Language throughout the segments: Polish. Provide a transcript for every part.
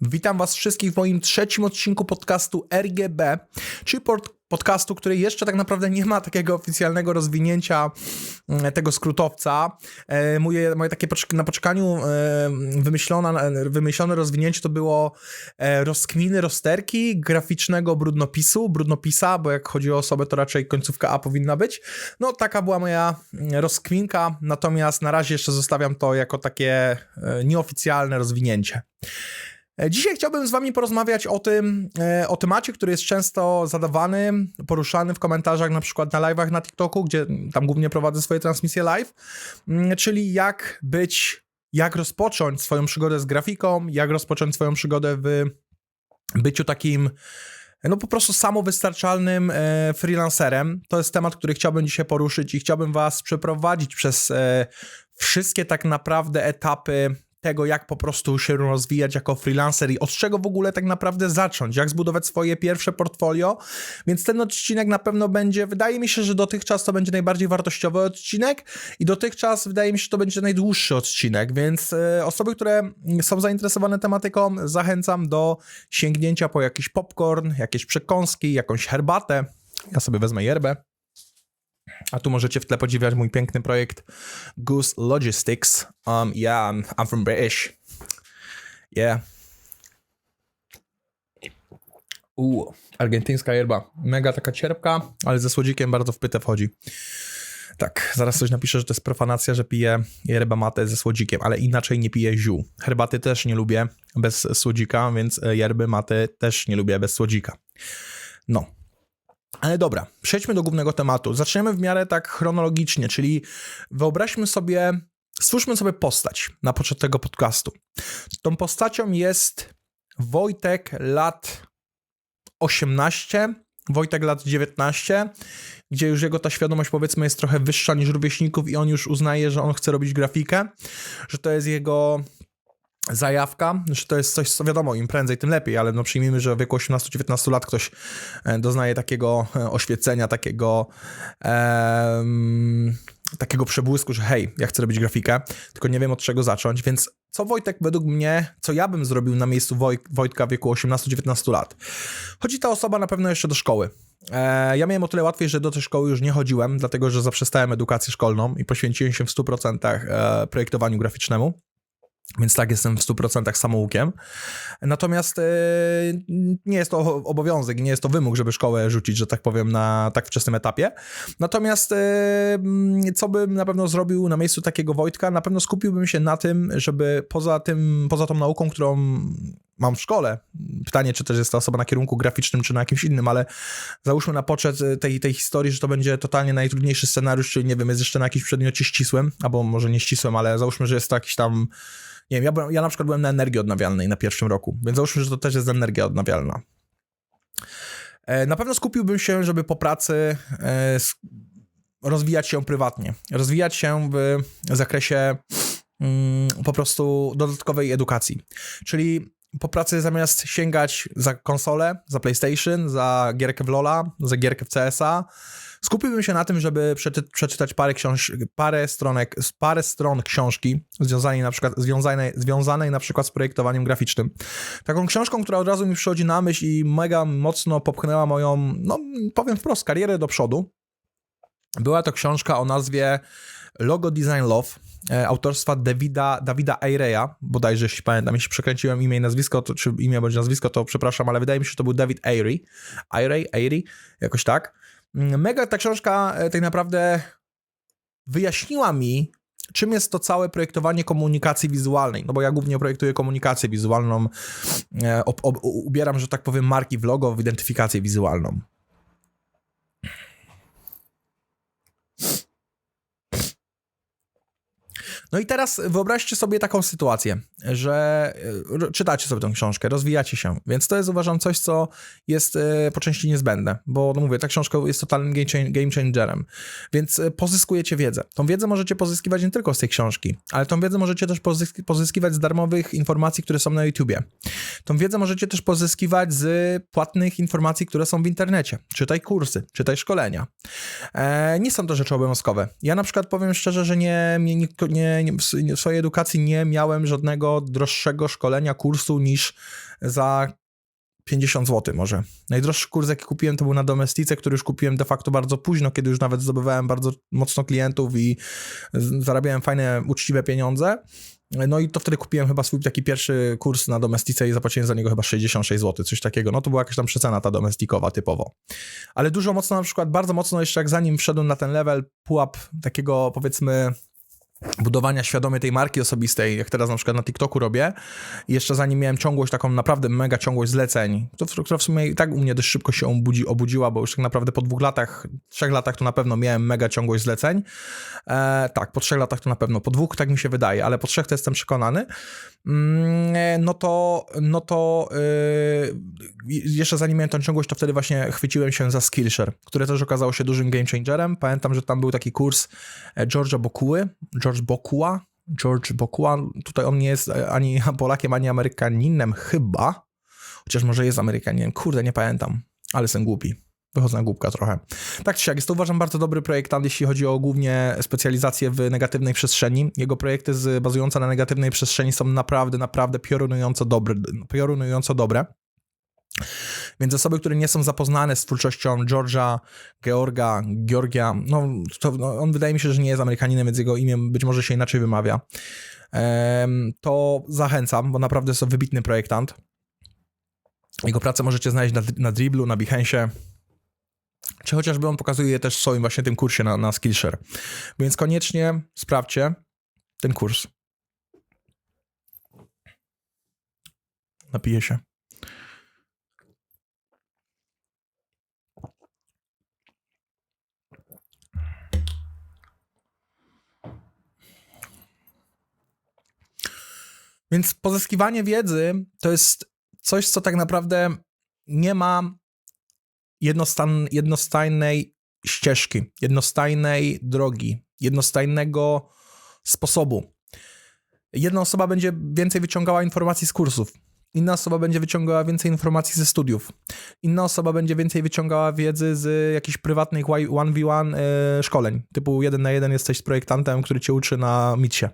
Witam Was wszystkich w moim trzecim odcinku podcastu RGB, czyli pod, podcastu, który jeszcze tak naprawdę nie ma takiego oficjalnego rozwinięcia mm, tego skrótowca. E, moje, moje takie na poczekaniu e, wymyślone, wymyślone rozwinięcie to było e, rozkminy rozterki graficznego brudnopisu, brudnopisa, bo jak chodzi o osobę, to raczej końcówka A powinna być. No, taka była moja mm, rozkminka, natomiast na razie jeszcze zostawiam to jako takie nieoficjalne rozwinięcie. E, Dzisiaj chciałbym z Wami porozmawiać o tym, e, o temacie, który jest często zadawany, poruszany w komentarzach, na przykład na live'ach na TikToku, gdzie tam głównie prowadzę swoje transmisje live, mm, czyli jak być, jak rozpocząć swoją przygodę z grafiką, jak rozpocząć swoją przygodę w byciu takim no po prostu samowystarczalnym e, freelancerem. To jest temat, który chciałbym dzisiaj poruszyć i chciałbym was przeprowadzić przez e, wszystkie tak naprawdę etapy tego, jak po prostu się rozwijać jako freelancer i od czego w ogóle tak naprawdę zacząć, jak zbudować swoje pierwsze portfolio. Więc ten odcinek na pewno będzie, wydaje mi się, że dotychczas to będzie najbardziej wartościowy odcinek i dotychczas wydaje mi się, że to będzie najdłuższy odcinek, więc e, osoby, które są zainteresowane tematyką, zachęcam do sięgnięcia po jakiś popcorn, jakieś przekąski, jakąś herbatę. Ja sobie wezmę yerbę. A tu możecie w tle podziwiać mój piękny projekt Goose Logistics. Um, yeah, I'm, I'm from British. Yeah. Uuu, argentyńska yerba. Mega taka cierpka, ale ze słodzikiem bardzo w pytę wchodzi. Tak, zaraz ktoś napisze, że to jest profanacja, że piję yerbę mate ze słodzikiem, ale inaczej nie piję ziół. Herbaty też nie lubię bez słodzika, więc yerby mate też nie lubię bez słodzika. No, ale dobra, przejdźmy do głównego tematu. Zaczniemy w miarę tak chronologicznie, czyli wyobraźmy sobie, stwórzmy sobie postać na początek tego podcastu. Tą postacią jest Wojtek lat 18, Wojtek lat 19, gdzie już jego ta świadomość powiedzmy jest trochę wyższa niż rówieśników i on już uznaje, że on chce robić grafikę, że to jest jego zajawka, że to jest coś, co wiadomo, im prędzej, tym lepiej, ale no przyjmijmy, że w wieku 18-19 lat ktoś e, doznaje takiego e, oświecenia, takiego takiego przebłysku, że hej, ja chcę robić grafikę, tylko nie wiem od czego zacząć, więc co Wojtek według mnie, co ja bym zrobił na miejscu Woj Wojtka w wieku 18-19 lat? Chodzi ta osoba na pewno jeszcze do szkoły. E, ja miałem o tyle łatwiej, że do tej szkoły już nie chodziłem, dlatego że zaprzestałem edukację szkolną i poświęciłem się w 100% e, projektowaniu graficznemu. Więc tak, jestem w 100% samoukiem. Natomiast e, nie jest to obowiązek, nie jest to wymóg, żeby szkołę rzucić, że tak powiem, na tak wczesnym etapie. Natomiast e, co bym na pewno zrobił na miejscu takiego Wojtka? Na pewno skupiłbym się na tym, żeby poza tym, poza tą nauką, którą mam w szkole, pytanie, czy też jest ta osoba na kierunku graficznym, czy na jakimś innym, ale załóżmy na poczet tej, tej historii, że to będzie totalnie najtrudniejszy scenariusz, czyli nie wiem, jest jeszcze na jakimś przedmiocie ścisłym, albo może nie ścisłym, ale załóżmy, że jest to jakiś tam nie wiem, ja, byłem, ja na przykład byłem na energii odnawialnej na pierwszym roku, więc załóżmy, że to też jest energia odnawialna. E, na pewno skupiłbym się, żeby po pracy e, rozwijać się prywatnie, rozwijać się w zakresie mm, po prostu dodatkowej edukacji. Czyli po pracy zamiast sięgać za konsolę, za PlayStation, za gierkę w LoL'a, za gierkę w CS-a, skupiłbym się na tym, żeby przeczy przeczytać parę, książ parę, stronek, parę stron książki związanej na przykład, związanej, związanej na przykład z projektowaniem graficznym. Taką książką, która od razu mi przychodzi na myśl i mega mocno popchnęła moją, no powiem wprost, karierę do przodu. Była to książka o nazwie Logo Design Love autorstwa Davida, Davida Aireya, bodajże jeśli pamiętam, jeśli przekręciłem imię i nazwisko, to, czy imię bądź nazwisko, to przepraszam, ale wydaje mi się, że to był David Airy, Airy, Airy, jakoś tak. Mega ta książka e, tak naprawdę wyjaśniła mi, czym jest to całe projektowanie komunikacji wizualnej. No bo ja głównie projektuję komunikację wizualną, e, ob, ob, ubieram, że tak powiem, marki w logo, w identyfikację wizualną. No i teraz wyobraźcie sobie taką sytuację, że e, czytacie sobie tę książkę, rozwijacie się, więc to jest uważam coś, co jest e, po części niezbędne, bo no mówię, ta książka jest totalnym game changerem, więc e, pozyskujecie wiedzę. Tą wiedzę możecie pozyskiwać nie tylko z tej książki, ale tą wiedzę możecie też pozyskiwać z darmowych informacji, które są na YouTubie. Tą wiedzę możecie też pozyskiwać z płatnych informacji, które są w internecie. Czytaj kursy, czytaj szkolenia. Nie są to rzeczy obowiązkowe. Ja na przykład powiem szczerze, że nie, nie, nie, nie, w swojej edukacji nie miałem żadnego droższego szkolenia, kursu niż za 50 zł może. Najdroższy kurs, jaki kupiłem, to był na Domestice, który już kupiłem de facto bardzo późno, kiedy już nawet zdobywałem bardzo mocno klientów i zarabiałem fajne, uczciwe pieniądze. No i to wtedy kupiłem chyba swój taki pierwszy kurs na Domestice i zapłaciłem za niego chyba 66 zł, coś takiego. No to była jakaś tam przecena ta domestikowa typowo. Ale dużo mocno na przykład, bardzo mocno jeszcze jak zanim wszedłem na ten level, pułap takiego powiedzmy budowania świadomie tej marki osobistej, jak teraz na przykład na TikToku robię. Jeszcze zanim miałem ciągłość, taką naprawdę mega ciągłość zleceń, to, która w sumie i tak u mnie dość szybko się obudzi, obudziła, bo już tak naprawdę po dwóch latach, trzech latach to na pewno miałem mega ciągłość zleceń. E, tak, po trzech latach to na pewno, po dwóch tak mi się wydaje, ale po trzech to jestem przekonany. Mm, no to, no to yy, jeszcze zanim miałem tę ciągłość, to wtedy właśnie chwyciłem się za Skillshare, które też okazało się dużym game changerem. Pamiętam, że tam był taki kurs e, George'a Bokuły, George Bokua, George Bokua, tutaj on nie jest ani Polakiem, ani Amerykaninem chyba, chociaż może jest Amerykaninem, kurde, nie pamiętam, ale jestem głupi. Wychodzę na głupka trochę. Tak czy siak, jest to uważam bardzo dobry projektant, jeśli chodzi o głównie specjalizację w negatywnej przestrzeni. Jego projekty z, bazujące na negatywnej przestrzeni są naprawdę, naprawdę piorunująco dobre. Piorunująco dobre. Więc osoby, które nie są zapoznane z twórczością George'a, Georga, Georgia, no, to, no, on wydaje mi się, że nie jest Amerykaninem, więc jego imię być może się inaczej wymawia, to zachęcam, bo naprawdę jest to wybitny projektant. Jego pracę możecie znaleźć na, na Dribblu, na Behance, czy chociażby on pokazuje je też w swoim właśnie tym kursie na, na Skillshare. Więc koniecznie sprawdźcie ten kurs. Napiję się. Więc pozyskiwanie wiedzy to jest coś, co tak naprawdę nie ma jednostan, jednostajnej ścieżki, jednostajnej drogi, jednostajnego sposobu. Jedna osoba będzie więcej wyciągała informacji z kursów, inna osoba będzie wyciągała więcej informacji ze studiów, inna osoba będzie więcej wyciągała wiedzy z jakichś prywatnych 1v1 e, szkoleń, typu jeden na jeden jesteś z projektantem, który cię uczy na mitsie.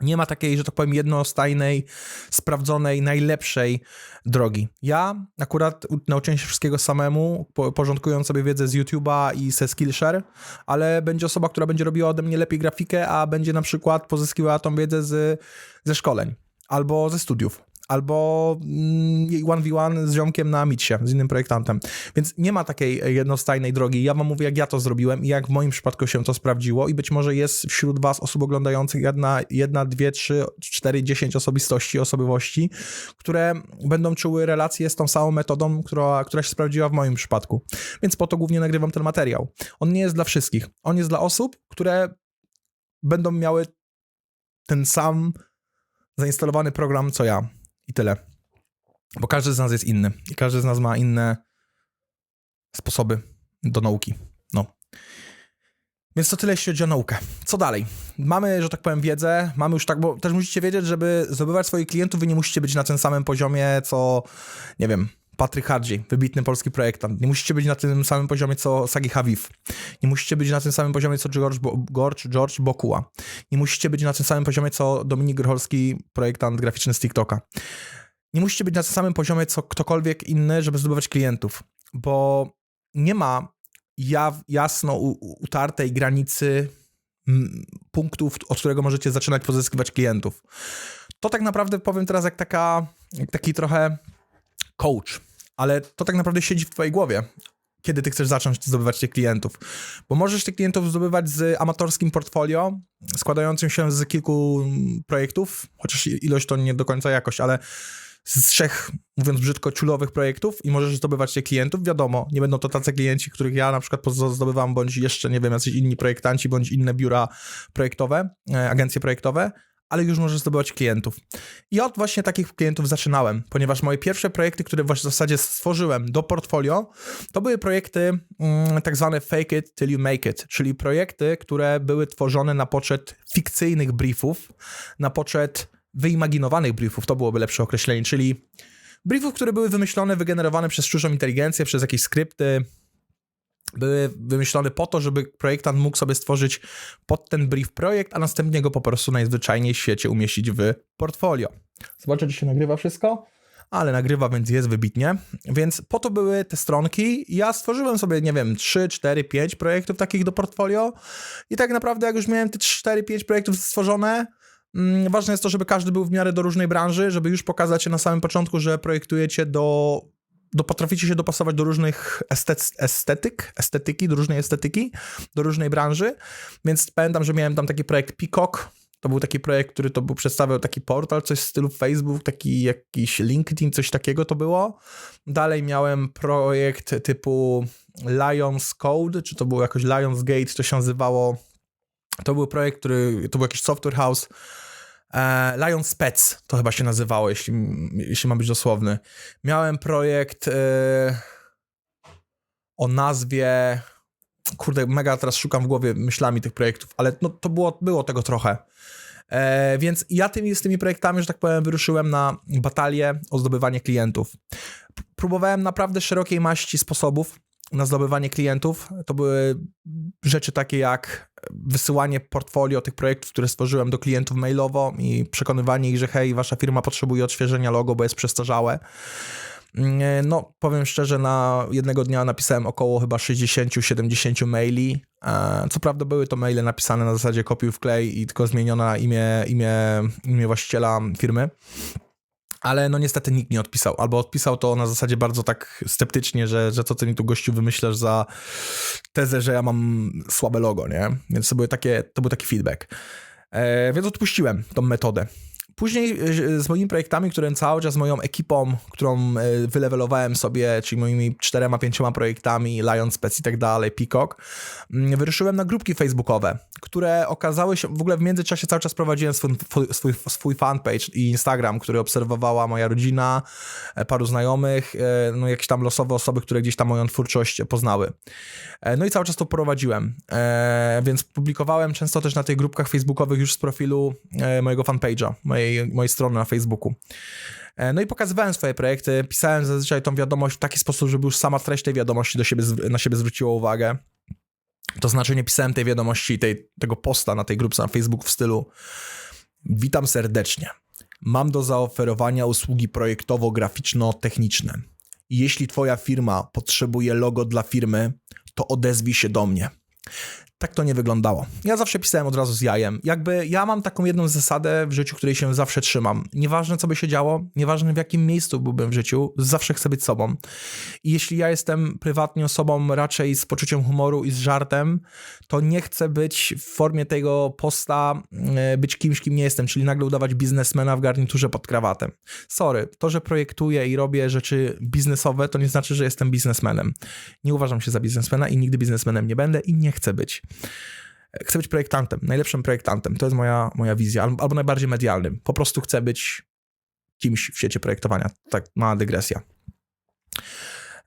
Nie ma takiej, że tak powiem, jednostajnej, sprawdzonej, najlepszej drogi. Ja akurat nauczyłem się wszystkiego samemu, porządkując sobie wiedzę z YouTube'a i ze Skillshare, ale będzie osoba, która będzie robiła ode mnie lepiej grafikę, a będzie na przykład pozyskiwała tą wiedzę z, ze szkoleń albo ze studiów albo 1v1 mm, z ziomkiem na Mitsie, z innym projektantem. Więc nie ma takiej jednostajnej drogi. Ja wam mówię, jak ja to zrobiłem i jak w moim przypadku się to sprawdziło i być może jest wśród was osób oglądających jedna, jedna dwie, trzy, cztery, dziesięć osobistości, osobowości, które będą czuły relacje z tą samą metodą, która, która się sprawdziła w moim przypadku. Więc po to głównie nagrywam ten materiał. On nie jest dla wszystkich. On jest dla osób, które będą miały ten sam zainstalowany program co ja i tyle. Bo każdy z nas jest inny i każdy z nas ma inne sposoby do nauki. No. Więc to tyle, jeśli chodzi o naukę. Co dalej? Mamy, że tak powiem, wiedzę, mamy już tak, bo też musicie wiedzieć, żeby zdobywać swoich klientów, wy nie musicie być na tym samym poziomie, co, nie wiem, Patryk Hardzi, wybitny polski projektant. Nie musicie być na tym samym poziomie, co Sagi Haviv. Nie musicie być na tym samym poziomie, co George, Bo George, George Bokua. Nie musicie być na tym samym poziomie, co Dominik Grocholski, projektant graficzny z TikToka. Nie musicie być na tym samym poziomie, co ktokolwiek inny, żeby zdobywać klientów, bo nie ma jasno utartej granicy punktów, od którego możecie zaczynać pozyskiwać klientów. To tak naprawdę powiem teraz jak taka, jak taki trochę coach ale to tak naprawdę siedzi w twojej głowie, kiedy ty chcesz zacząć zdobywać tych klientów. Bo możesz tych klientów zdobywać z amatorskim portfolio, składającym się z kilku projektów, chociaż ilość to nie do końca jakość, ale z trzech, mówiąc brzydko, ciulowych projektów i możesz zdobywać tych klientów. Wiadomo, nie będą to tacy klienci, których ja na przykład zdobywam, bądź jeszcze, nie wiem, jacyś inni projektanci, bądź inne biura projektowe, e, agencje projektowe, ale już możesz zdobywać klientów. I od właśnie takich klientów zaczynałem, ponieważ moje pierwsze projekty, które w zasadzie stworzyłem do portfolio, to były projekty mm, tak zwane fake it till you make it, czyli projekty, które były tworzone na poczet fikcyjnych briefów, na poczet wyimaginowanych briefów, to byłoby lepsze określenie, czyli briefów, które były wymyślone, wygenerowane przez sztuczną inteligencję, przez jakieś skrypty, były wymyślone po to, żeby projektant mógł sobie stworzyć pod ten brief projekt, a następnie go po prostu najzwyczajniej w świecie umieścić w portfolio. Zobaczę, czy się nagrywa wszystko, ale nagrywa, więc jest wybitnie. Więc po to były te stronki. Ja stworzyłem sobie, nie wiem, 3, 4, 5 projektów takich do portfolio i tak naprawdę jak już miałem te 4, 5 projektów stworzone, mm, ważne jest to, żeby każdy był w miarę do różnej branży, żeby już pokazać na samym początku, że projektujecie do do, potraficie się dopasować do różnych estet, estetyk, estetyki, do różnej estetyki, do różnej branży, więc pamiętam, że miałem tam taki projekt Peacock, to był taki projekt, który to był, przedstawiał taki portal, coś w stylu Facebook, taki jakiś LinkedIn, coś takiego to było. Dalej miałem projekt typu Lions Code, czy to było jakoś Lions Gate, to się nazywało. To był projekt, który, to był jakiś software house, E, Lion Spec to chyba się nazywało, jeśli, jeśli mam być dosłowny. Miałem projekt e, o nazwie. Kurde, mega teraz szukam w głowie myślami tych projektów, ale no, to było, było tego trochę. E, więc ja tymi, z tymi projektami, że tak powiem, wyruszyłem na batalię o zdobywanie klientów. Próbowałem naprawdę szerokiej maści sposobów na zdobywanie klientów. To były rzeczy takie jak wysyłanie portfolio tych projektów, które stworzyłem do klientów mailowo i przekonywanie ich, że hej, wasza firma potrzebuje odświeżenia logo, bo jest przestarzałe. Mm, no, powiem szczerze, na jednego dnia napisałem około chyba 60-70 maili. E, co prawda były to maile napisane na zasadzie kopiuj w klej i tylko zmieniona imię, imię, imię właściciela firmy ale no niestety nikt nie odpisał, albo odpisał to na zasadzie bardzo tak sceptycznie, że, że co ty mi tu gościu wymyślasz za tezę, że ja mam słabe logo, nie? Więc to, były takie, to był taki feedback. E, więc odpuściłem tą metodę. Później e, z moimi projektami, które cały czas z moją ekipą, którą e, wylewelowałem sobie, czyli moimi czterema, pięcioma projektami, Lion Spec i tak dalej, Peacock, mm, wyruszyłem na grupki facebookowe, które okazały się, w ogóle w międzyczasie cały czas prowadziłem swój, swój, swój fanpage i Instagram, który obserwowała moja rodzina, e, paru znajomych, no jakieś tam losowe osoby, które gdzieś tam moją twórczość poznały. No i cały czas to prowadziłem, więc publikowałem często też na tych grupkach facebookowych już z profilu mojego fanpage'a, mojej mojej, mojej strony na Facebooku. E, no i pokazywałem swoje projekty, pisałem zazwyczaj tą wiadomość w taki sposób, żeby już sama treść tej wiadomości do siebie, na siebie zwróciła uwagę. To znaczy nie pisałem tej wiadomości, tej, tego posta na tej grupce na Facebooku w stylu Witam serdecznie. Mam do zaoferowania usługi projektowo-graficzno-techniczne. Jeśli twoja firma potrzebuje logo dla firmy, to odezwij się do mnie tak to nie wyglądało. Ja zawsze pisałem od razu z jajem. Jakby ja mam taką jedną zasadę w życiu, której się zawsze trzymam. Nieważne, co by się działo, nieważne w jakim miejscu byłbym w życiu, zawsze chcę być sobą. I jeśli ja jestem prywatnie osobą raczej z poczuciem humoru i z żartem, to nie chcę być w formie tego posta, e, być kimś, kim nie jestem, czyli nagle udawać biznesmena w garniturze pod krawatem. Sorry, to, że projektuję i robię rzeczy biznesowe, to nie znaczy, że jestem biznesmenem. Nie uważam się za biznesmena i nigdy biznesmenem nie będę i nie chcę być. Chcę być projektantem, najlepszym projektantem. To jest moja, moja wizja, albo najbardziej medialnym. Po prostu chcę być kimś w świecie projektowania. Tak, mała dygresja.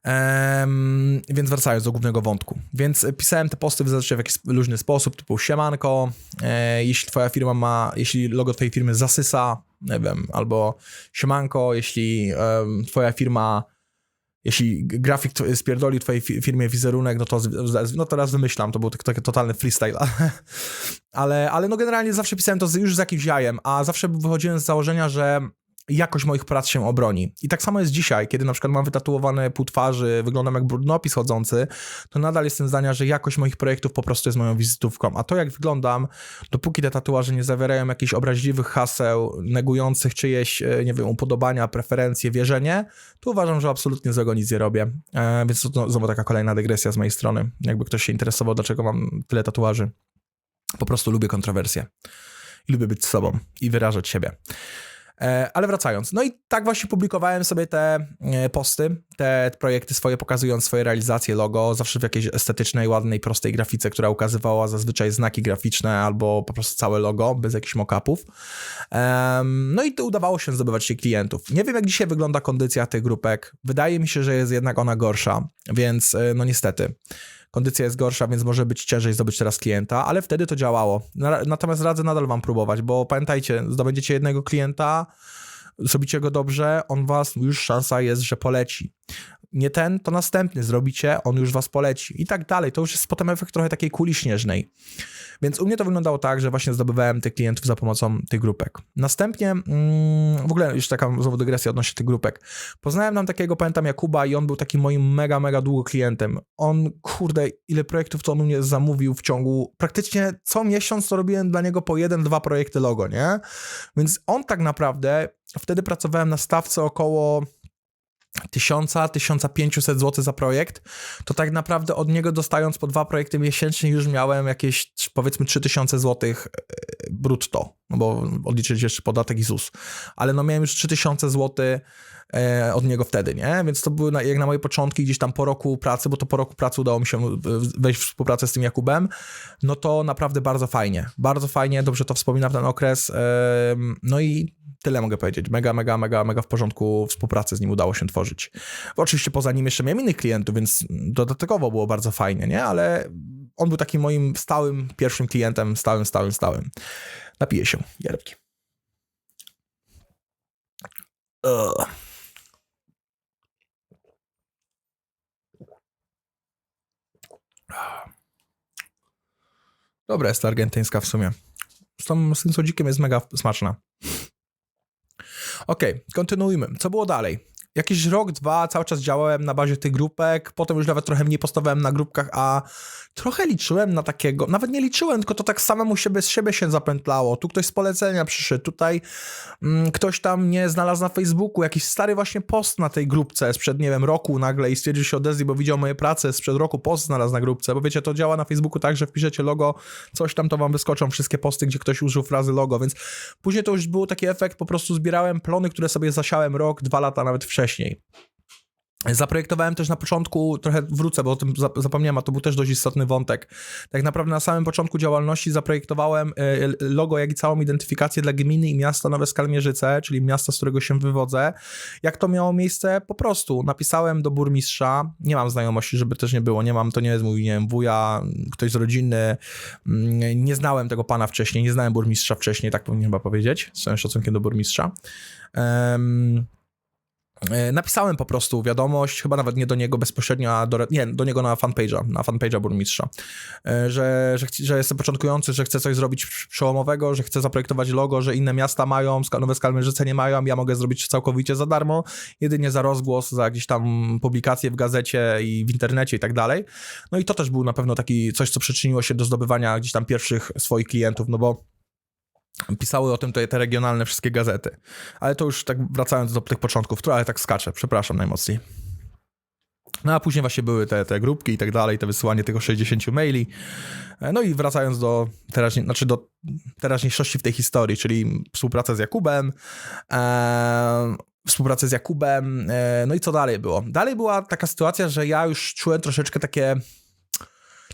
Um, więc wracając do głównego wątku. Więc pisałem te posty w w jakiś luźny sposób, typu siemanko, e, jeśli twoja firma ma, jeśli logo twojej firmy zasysa, nie wiem, albo siemanko, jeśli um, twoja firma jeśli grafik spierdoli twojej firmie wizerunek, no to, no teraz wymyślam, to był taki totalny freestyle, ale, ale no generalnie zawsze pisałem to już z jakimś jajem, a zawsze wychodziłem z założenia, że jakość moich prac się obroni. I tak samo jest dzisiaj, kiedy na przykład mam wytatuowane pół twarzy, wyglądam jak brudnopis chodzący, to nadal jestem zdania, że jakość moich projektów po prostu jest moją wizytówką. A to jak wyglądam, dopóki te tatuaże nie zawierają jakichś obraźliwych haseł, negujących czyjeś, e, nie wiem, upodobania, preferencje, wierzenie, to uważam, że absolutnie złego nic nie robię. E, więc to znowu taka kolejna dygresja z mojej strony. Jakby ktoś się interesował, dlaczego mam tyle tatuaży. Po prostu lubię kontrowersje. I lubię być sobą i wyrażać siebie. E, ale wracając, no i tak właśnie publikowałem sobie te e, posty, te projekty swoje, pokazując swoje realizacje logo, zawsze w jakiejś estetycznej, ładnej, prostej grafice, która ukazywała zazwyczaj znaki graficzne albo po prostu całe logo, bez jakichś mock-upów. No i to udawało się zdobywać się klientów. Nie wiem, jak dzisiaj wygląda kondycja tych grupek. Wydaje mi się, że jest jednak ona gorsza, więc e, no niestety. Kondycja jest gorsza, więc może być ciężej zdobyć teraz klienta, ale wtedy to działało. Na- Natomiast radzę nadal wam próbować, bo pamiętajcie, zdobędziecie jednego klienta, zrobicie go dobrze, on was, już szansa jest, że poleci. Nie ten, to następny zrobicie, on już was poleci i tak dalej. To już jest potem efekt trochę takiej kuli śnieżnej. Więc u mnie to wyglądało tak, że właśnie zdobywałem tych klientów za pomocą tych grupek. Następnie, mm, w ogóle już taka znowu dygresja odnośnie tych grupek. Poznałem tam takiego, pamiętam Jakuba i on był takim moim mega, mega długo klientem. On, kurde, ile projektów to on u mnie zamówił w ciągu, praktycznie co miesiąc to robiłem dla niego po jeden, dwa projekty logo, nie? Więc on tak naprawdę, wtedy pracowałem na stawce około 1000-1500 zł za projekt, to tak naprawdę od niego dostając po dwa projekty miesięcznie już miałem jakieś powiedzmy 3000 zł brutto, no bo odliczyć jeszcze podatek i ZUS, ale no miałem już 3000 zł e, od niego wtedy, nie? Więc to były na, jak na moje początki gdzieś tam po roku pracy, bo to po roku pracy udało mi się e, wejść w współpracę z tym Jakubem, no to naprawdę bardzo fajnie, bardzo fajnie, dobrze to wspominam ten okres, e, no i tyle mogę powiedzieć. Mega, mega, mega, mega w porządku współpracy z nim udało się tworzyć. Oczywiście poza nim jeszcze miałem innych klientów, więc dodatkowo było bardzo fajnie, nie? Ale on był takim moim stałym, pierwszym klientem, stałym, stałym, stałym. Napiję się, jerbki. Dobra jest ta argentyńska w sumie. Z, tą, z tym sodzikiem jest mega smaczna. Okay, kontynuujmy. Co było dalej? Jakiś rok, dwa cały czas działałem na bazie tych grupek, potem już nawet trochę mniej postawałem na grupkach, a trochę liczyłem na takiego, nawet nie liczyłem, tylko to tak samemu siebie z siebie się zapętlało. Tu ktoś z polecenia przyszedł, tutaj mm, ktoś tam mnie znalazł na Facebooku, jakiś stary właśnie post na tej grupce sprzed, nie wiem, roku nagle i stwierdził się odezwij, bo widział moje prace sprzed roku, post znalazł na grupce, bo wiecie, to działa na Facebooku tak, że wpiszecie logo, coś tam, to wam wyskoczą wszystkie posty, gdzie ktoś użył frazy logo, więc później to już był taki efekt, po prostu zbierałem plony, które sobie zasiałem rok, dwa lata nawet wcześniej. Zaprojektowałem też na początku, trochę wrócę, bo o tym zapomniałem, a to był też dość istotny wątek. Tak naprawdę na samym początku działalności zaprojektowałem e, logo, jak i całą identyfikację dla gminy i miasta Nowe Skalmierzyce, czyli miasta, z którego się wywodzę. Jak to miało miejsce? Po prostu napisałem do burmistrza, nie mam znajomości, żeby też nie było, nie mam, to nie jest mój, nie wiem, wuja, ktoś z rodziny, mm, nie znałem tego pana wcześniej, nie znałem burmistrza wcześniej, tak powinien chyba powiedzieć, z całym szacunkiem do burmistrza. Um, E, napisałem po prostu wiadomość, chyba nawet nie do niego bezpośrednio, a do, nie, do niego na fanpage'a, na fanpage'a burmistrza, e, że, że, że jestem początkujący, że chcę coś zrobić przełomowego, że chcę zaprojektować logo, że inne miasta mają, nowe Skalmierzyce nie mają, ja mogę zrobić całkowicie za darmo, jedynie za rozgłos, za jakieś tam publikacje w gazecie i w internecie i tak dalej. No i to też był na pewno taki coś, co przyczyniło się do zdobywania gdzieś tam pierwszych swoich klientów, no bo Pisały o tym te, te regionalne wszystkie gazety. Ale to już tak wracając do tych początków, ale tak skaczę, przepraszam najmocniej. No a później właśnie były te, te grupki i tak dalej, te wysyłanie tego 60 maili. No i wracając do, teraźnie, znaczy do teraźniejszości w tej historii, czyli współpraca z Jakubem, e, współpracę z Jakubem, e, no i co dalej było? Dalej była taka sytuacja, że ja już czułem troszeczkę takie,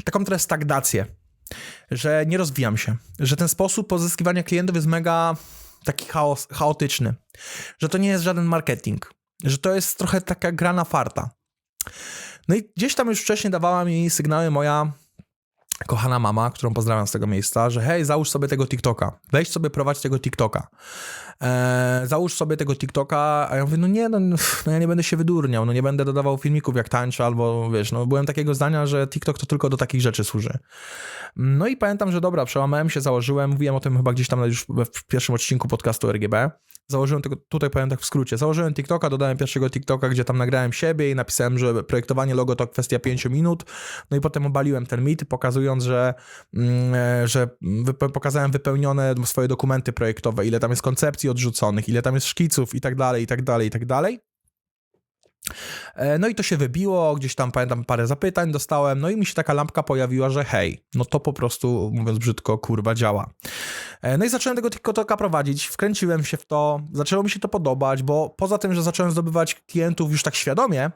taką trochę stagnację że nie rozwijam się, że ten sposób pozyskiwania klientów jest mega taki chaos, chaotyczny, że to nie jest żaden marketing, że to jest trochę taka grana farta. No i gdzieś tam już wcześniej dawała mi sygnały moja kochana mama, którą pozdrawiam z tego miejsca, że hej, załóż sobie tego TikToka, weź sobie prowadź tego TikToka. E, załóż sobie tego TikToka, a ja mówię, no nie, no, no, ja nie będę się wydurniał, no nie będę dodawał filmików jak tańczę, albo wiesz, no byłem takiego zdania, że TikTok to tylko do takich rzeczy służy. No i pamiętam, że dobra, przełamałem się, założyłem, mówiłem o tym chyba gdzieś tam już w pierwszym odcinku podcastu RGB, Założyłem tego, tutaj powiem tak w skrócie, założyłem TikToka, dodałem pierwszego TikToka, gdzie tam nagrałem siebie i napisałem, że projektowanie logo to kwestia 5 minut, no i potem obaliłem ten mit, pokazując, że, mm, e, że pokazałem wypełnione swoje dokumenty projektowe, ile tam jest koncepcji odrzuconych, ile tam jest szkiców i tak dalej, i tak dalej, i tak dalej. E, no i to się wybiło, gdzieś tam pamiętam parę zapytań dostałem, no i mi się taka lampka pojawiła, że hej, no to po prostu, mówiąc brzydko, kurwa działa. E, no i zacząłem tego TikToka prowadzić, wkręciłem się w to, zaczęło mi się to podobać, bo poza tym, że zacząłem zdobywać klientów już tak świadomie,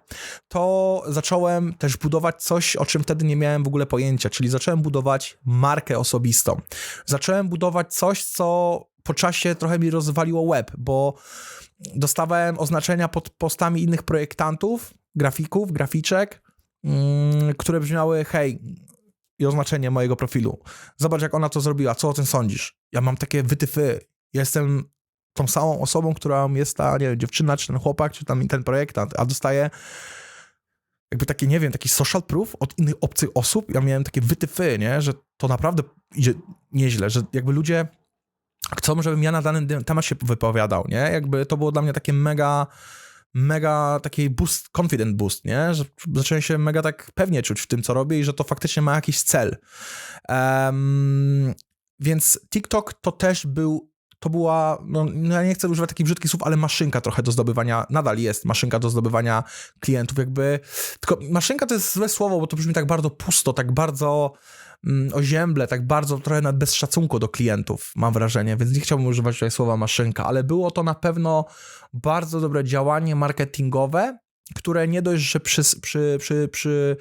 to zacząłem też budować coś, o czym wtedy nie miałem w ogóle pojęcia, czyli zacząłem budować markę osobistą. Zacząłem budować coś, co po czasie trochę mi rozwaliło web, bo dostawałem oznaczenia pod postami innych projektantów, grafików, graficzek, mm, które brzmiały, hej, i oznaczenie mojego profilu. Zobacz, jak ona to zrobiła, co o tym sądzisz? Ja mam takie wytyfy. Jestem tą samą osobą, którą jest ta, nie wiem, dziewczyna, czy ten chłopak, czy tam ten projektant, a dostaję jakby takie, nie wiem, taki social proof od innych obcych osób. Ja miałem takie wytyfy, nie, że to naprawdę idzie nieźle, że jakby ludzie chcą, żebym ja na danym temat się wypowiadał, nie? Jakby to było dla mnie takie mega mega taki boost, confident boost, nie? Że zacząłem się mega tak pewnie czuć w tym, co robię i że to faktycznie ma jakiś cel. Um, więc TikTok to też był to była, no, no, ja nie chcę używać takich brzydkich słów, ale maszynka trochę do zdobywania, nadal jest maszynka do zdobywania klientów, jakby, tylko maszynka to jest złe słowo, bo to brzmi tak bardzo pusto, tak bardzo ozięble, tak bardzo trochę nawet bez szacunku do klientów, mam wrażenie, więc nie chciałbym używać tutaj słowa maszynka, ale było to na pewno bardzo dobre działanie marketingowe, które nie dość, że przy, przy, przy, przy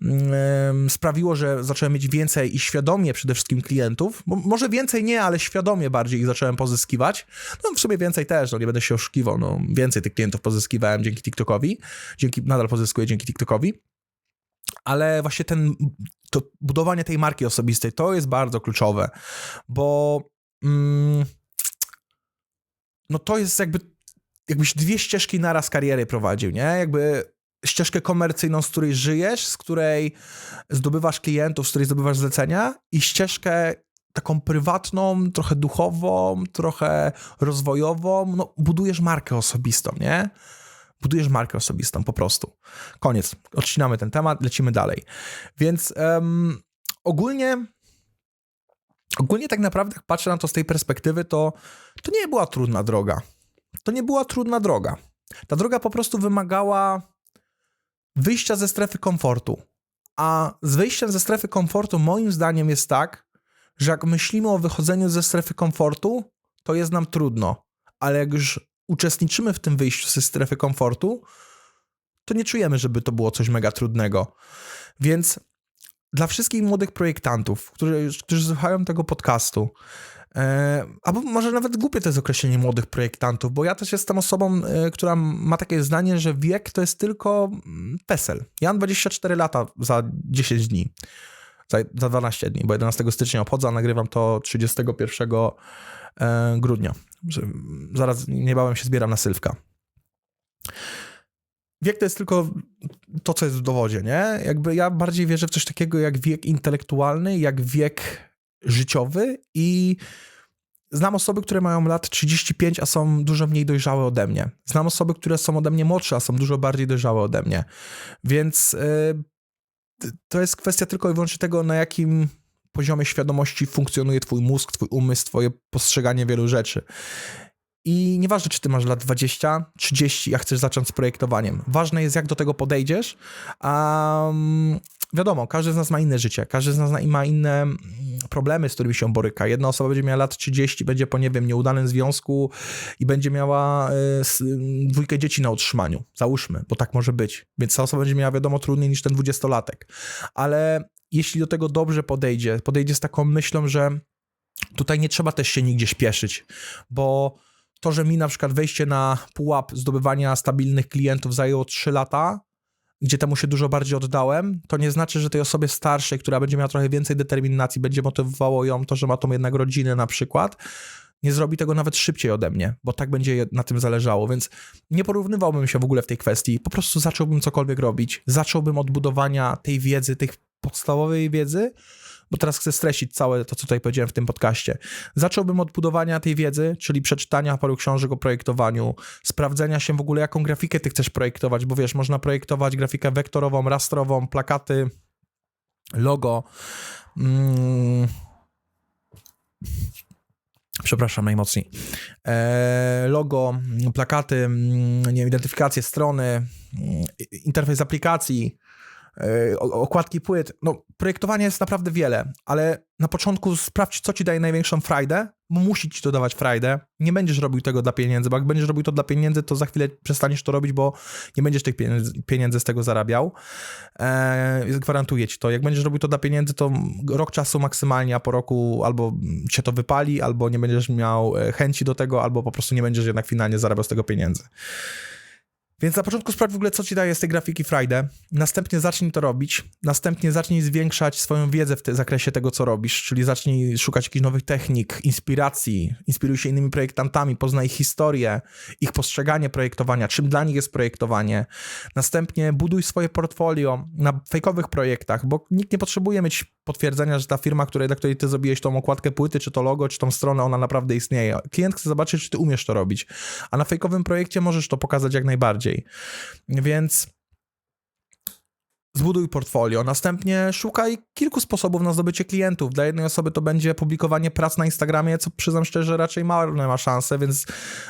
um, sprawiło, że zacząłem mieć więcej i świadomie przede wszystkim klientów, może więcej nie, ale świadomie bardziej ich zacząłem pozyskiwać, no w sumie więcej też, no nie będę się oszukiwał, no więcej tych klientów pozyskiwałem dzięki TikTokowi, dzięki, nadal pozyskuję dzięki TikTokowi, ale właśnie ten, to budowanie tej marki osobistej, to jest bardzo kluczowe, bo mm, no to jest jakby jakbyś dwie ścieżki naraz kariery prowadził, nie? Jakby ścieżkę komercyjną, z której żyjesz, z której zdobywasz klientów, z której zdobywasz zlecenia i ścieżkę taką prywatną, trochę duchową, trochę rozwojową, no budujesz markę osobistą, nie? Budujesz markę osobistą, po prostu. Koniec. Odcinamy ten temat, lecimy dalej. Więc um, ogólnie ogólnie tak naprawdę, jak patrzę na to z tej perspektywy, to to nie była trudna droga to nie była trudna droga. Ta droga po prostu wymagała wyjścia ze strefy komfortu. A z wyjściem ze strefy komfortu, moim zdaniem, jest tak, że jak myślimy o wychodzeniu ze strefy komfortu, to jest nam trudno. Ale jak już uczestniczymy w tym wyjściu ze strefy komfortu, to nie czujemy, żeby to było coś mega trudnego. Więc dla wszystkich młodych projektantów, którzy, którzy słuchają tego podcastu, E, albo może nawet głupie to jest określenie młodych projektantów, bo ja też jestem osobą, e, która ma takie zdanie, że wiek to jest tylko mm, PESEL. Ja mam 24 lata za 10 dni, za, za 12 dni, bo 11 stycznia obchodzę, a nagrywam to 31 e, grudnia. Zaraz niebawem się zbieram na Sylwka. Wiek to jest tylko to, co jest w dowodzie, nie? Jakby ja bardziej wierzę w coś takiego jak wiek intelektualny, jak wiek życiowy i znam osoby, które mają lat 35, a są dużo mniej dojrzałe ode mnie. Znam osoby, które są ode mnie młodsze, a są dużo bardziej dojrzałe ode mnie. Więc yy, to jest kwestia tylko i wyłącznie tego, na jakim poziomie świadomości funkcjonuje twój mózg, twój umysł, twoje postrzeganie wielu rzeczy. I nieważne, czy ty masz lat 20, 30, a chcesz zacząć z projektowaniem. Ważne jest, jak do tego podejdziesz. Um, wiadomo, każdy z nas ma inne życie, każdy z nas ma inne mm, problemy, z którymi się boryka. Jedna osoba będzie miała lat 30, będzie po, nie wiem, nieudanym związku i będzie miała y, dwójkę dzieci na utrzymaniu. Załóżmy, bo tak może być. Więc ta osoba będzie miała, wiadomo, trudniej niż ten dwudziestolatek. Ale jeśli do tego dobrze podejdzie, podejdzie z taką myślą, że tutaj nie trzeba też się nigdzie śpieszyć, bo to, że mi na przykład wejście na pułap zdobywania stabilnych klientów zajęło 3 lata, gdzie temu się dużo bardziej oddałem, to nie znaczy, że tej osobie starszej, która będzie miała trochę więcej determinacji, będzie motywowało ją to, że ma tą jednak rodzinę na przykład, nie zrobi tego nawet szybciej ode mnie, bo tak będzie na tym zależało, więc nie porównywałbym się w ogóle w tej kwestii, po prostu zacząłbym cokolwiek robić, zacząłbym od budowania tej wiedzy, tej podstawowej wiedzy, bo teraz chcę streścić całe to, co tutaj powiedziałem w tym podcaście. Zacząłbym od budowania tej wiedzy, czyli przeczytania paru książek o projektowaniu, sprawdzenia się w ogóle, jaką grafikę ty chcesz projektować, bo wiesz, można projektować grafikę wektorową, rastrową, plakaty, logo. Mm. Przepraszam najmocniej. E, logo, plakaty, mm, nie wiem, identyfikację strony, mm, interfejs aplikacji, okładki płyt. No, projektowania jest naprawdę wiele, ale na początku sprawdź, co ci daje największą frajdę, bo musi ci to dawać frajdę. Nie będziesz robił tego dla pieniędzy, bo jak będziesz robił to dla pieniędzy, to za chwilę przestaniesz to robić, bo nie będziesz tych pieniędzy, pieniędzy z tego zarabiał. Eee, gwarantuję ci to. Jak będziesz robił to dla pieniędzy, to rok czasu maksymalnie, a po roku albo cię to wypali, albo nie będziesz miał e, chęci do tego, albo po prostu nie będziesz jednak finalnie zarabiał z tego pieniędzy. Więc na początku sprawdź w ogóle, co ci daje z tej grafiki Friday. Następnie zacznij to robić. Następnie zacznij zwiększać swoją wiedzę w te, zakresie tego, co robisz, czyli zacznij szukać jakichś nowych technik, inspiracji, inspiruj się innymi projektantami, poznaj ich historię, ich postrzeganie projektowania, czym dla nich jest projektowanie. Następnie buduj swoje portfolio na fejkowych projektach, bo nikt nie potrzebuje mieć potwierdzenia, że ta firma, której, dla której ty zrobiłeś tą okładkę płyty, czy to logo, czy tą stronę, ona naprawdę istnieje. Klient chce zobaczyć, czy ty umiesz to robić, a na fejkowym projekcie możesz to pokazać jak najbardziej. Więc zbuduj portfolio. Następnie szukaj kilku sposobów na zdobycie klientów. Dla jednej osoby to będzie publikowanie prac na Instagramie, co przyznam szczerze raczej marne ma szansę, więc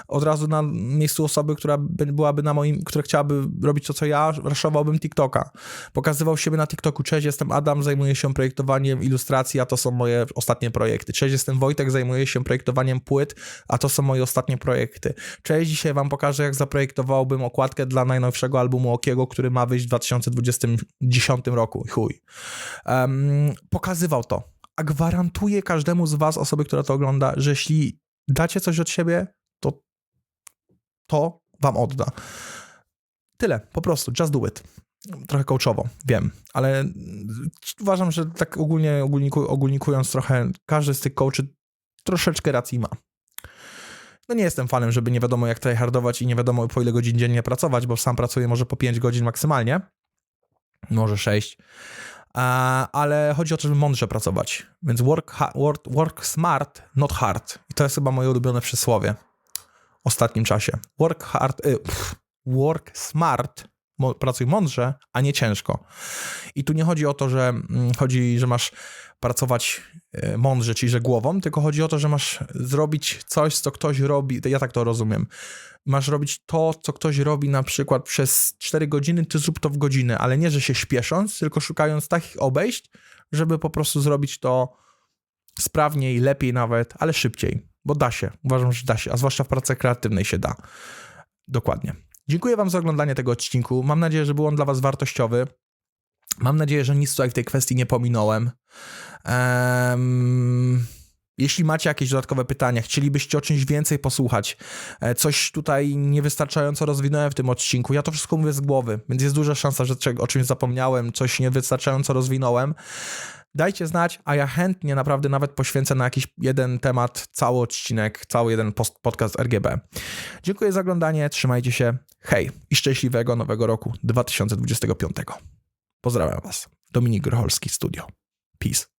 od razu na miejscu osoby, która by- byłaby na moim, która chciałaby robić to, co ja, raszowałbym TikToka. Pokazywał siebie na TikToku. Cześć, jestem Adam, zajmuję się projektowaniem ilustracji, a to są moje ostatnie projekty. Cześć, jestem Wojtek, zajmuję się projektowaniem płyt, a to są moje ostatnie projekty. Cześć, dzisiaj wam pokażę, jak zaprojektowałbym okładkę dla najnowszego albumu Okiego, który ma wyjść w 2010 roku. Chuj. Em, pokazywał to. A gwarantuję każdemu z was, osoby, która to ogląda, że jeśli dacie coś od siebie, to to wam odda. Tyle, po prostu, just do it. Trochę coachowo, wiem, ale uważam, że tak ogólnie ogólniku, ogólnikując trochę, każdy z tych coachy troszeczkę racji ma. No nie jestem fanem, żeby nie wiadomo jak tryhardować i nie wiadomo po ile godzin dziennie pracować, bo sam pracuję może po 5 godzin maksymalnie, może 6, a, ale chodzi o to, żeby mądrze pracować. Więc work, work, work smart, not hard. I to jest chyba moje ulubione przysłowie w ostatnim czasie. Work hard, y, work smart, pracuj mądrze, a nie ciężko. I tu nie chodzi o to, że mm, chodzi, że masz pracować e, mądrze, czyli że głową, tylko chodzi o to, że masz zrobić coś, co ktoś robi, ja tak to rozumiem. Masz robić to, co ktoś robi na przykład przez 4 godziny, ty zrób to w godzinę, ale nie, że się śpiesząc, tylko szukając takich obejść, żeby po prostu zrobić to sprawniej, lepiej nawet, ale szybciej, bo da się. Uważam, że da się, a zwłaszcza w pracy kreatywnej się da. Dokładnie. Dziękuję Wam za oglądanie tego odcinku. Mam nadzieję, że był on dla Was wartościowy. Mam nadzieję, że nic tutaj w tej kwestii nie pominąłem. Em, jeśli macie jakieś dodatkowe pytania, chcielibyście o czymś więcej posłuchać, e, coś tutaj niewystarczająco rozwinąłem w tym odcinku, ja to wszystko mówię z głowy, więc jest duża szansa, że o czymś zapomniałem, coś niewystarczająco rozwinąłem. Dajcie znać, a ja chętnie naprawdę nawet poświęcę na jakiś jeden temat cały odcinek, cały jeden podcast RGB. Dziękuję za oglądanie, trzymajcie się, hej i szczęśliwego nowego roku 2025. Pozdrawiam Was. Dominik Grocholski, Studio. Peace.